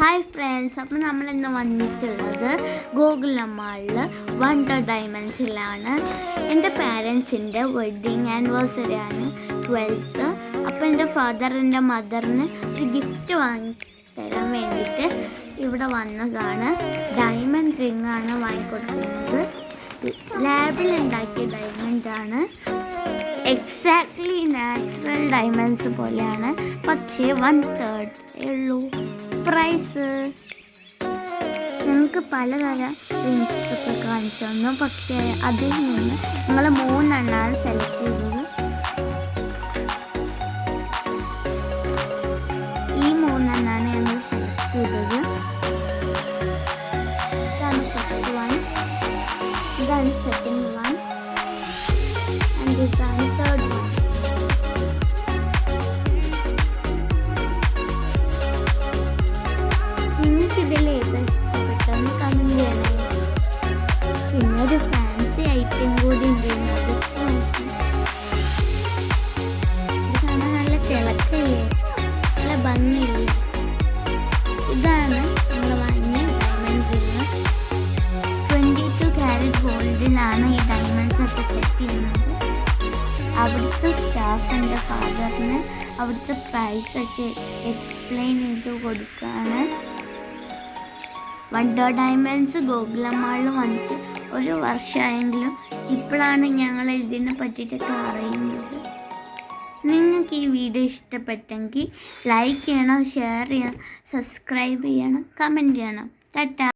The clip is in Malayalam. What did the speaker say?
ഹായ് ഫ്രണ്ട്സ് അപ്പോൾ നമ്മൾ ഇന്ന് വന്നിട്ടുള്ളത് ഗൂഗിൾ മാളിൽ വണ്ടർ ഡയമണ്ട്സിലാണ് എന്റെ പാരൻസിന്റെ വെഡ്ഡിങ് ആനിവേഴ്സറി ആണ് ട്വൽത്ത് അപ്പോൾ എന്റെ ഫാദറിന്റെ മദറിന് ഒരു ഗിഫ്റ്റ് വാങ്ങി തരാൻ വേണ്ടിയിട്ട് ഇവിടെ വന്നതാണ്. ഡയമണ്ട് റിംഗ് ആണ് വാങ്ങിക്കൊടുക്കുന്നത് ലാബിൽ ഉണ്ടാക്കിയ ഡയമണ്ട് ആണ്. എക്സാക്ട്ലി നാച്ചുറൽ ഡയമണ്ട്സ് പോലെയാണ്. പക്ഷേ വൺ തേർഡ് ഉള്ളൂ. പ്രൈസ് ഞങ്ങൾക്ക് പലതരം ഡ്രിങ്ക്സ് ഒക്കെ കാണിച്ചു തന്നു. പക്ഷേ അതിൽ നിന്ന് ഞങ്ങൾ മൂന്നെണ്ണമാണ് സെലക്ട് ചെയ്തത്. ഈ മൂന്നെണ്ണാണ് ഞങ്ങൾ സെലക്ട് ചെയ്തത്. ഇതാണ് ഫസ്റ്റ് വൺ ഇതാണ് സെക്കൻഡ് വൺ ആൻഡ് ഇതാണ് നിങ്ങൾക്കിതിൽ ഏതാ ഇഷ്ടപ്പെട്ടെന്ന് കമന്റ് ചെയ്യണേ. പിന്നെ ഒരു ഫാൻസി ഐറ്റം കൂടി ഉണ്ട് ഇതിനകത്ത്. ഇത് കാണാൻ നല്ല തിളക്കല്ലേ? നല്ല ഭംഗിയില്ലേ? ഇതാണ് നമ്മൾ വാങ്ങിയ diamond ring twenty two carat ഗോൾഡിലാണ് ഈ ഡയമണ്ട്സ് ഒക്കെ സെറ്റ് ചെയ്യുന്നത്. അവിടുത്തെ സ്റ്റാഫ് എന്റെ ഫാദറിന് അവിടുത്തെ പ്രൈസൊക്കെ എക്സ്പ്ലെയിൻ ചെയ്ത് കൊടുക്കുകയാണ് വണ്ടർ ഡയമണ്ട്സ് ഗോകുലമാളിൽ വന്നിട്ട് ഒരു വർഷമായെങ്കിലും ഇപ്പോഴാണ് ഞങ്ങൾ ഇതിനെ പറ്റിയിട്ടൊക്കെ അറിയുന്നത്. നിങ്ങൾക്ക് ഈ വീഡിയോ ഇഷ്ടപ്പെട്ടെങ്കിൽ ലൈക്ക് ചെയ്യണം ഷെയർ ചെയ്യണം സബ്സ്ക്രൈബ് ചെയ്യണം കമന്റ് ചെയ്യണം. ടാറ്റ.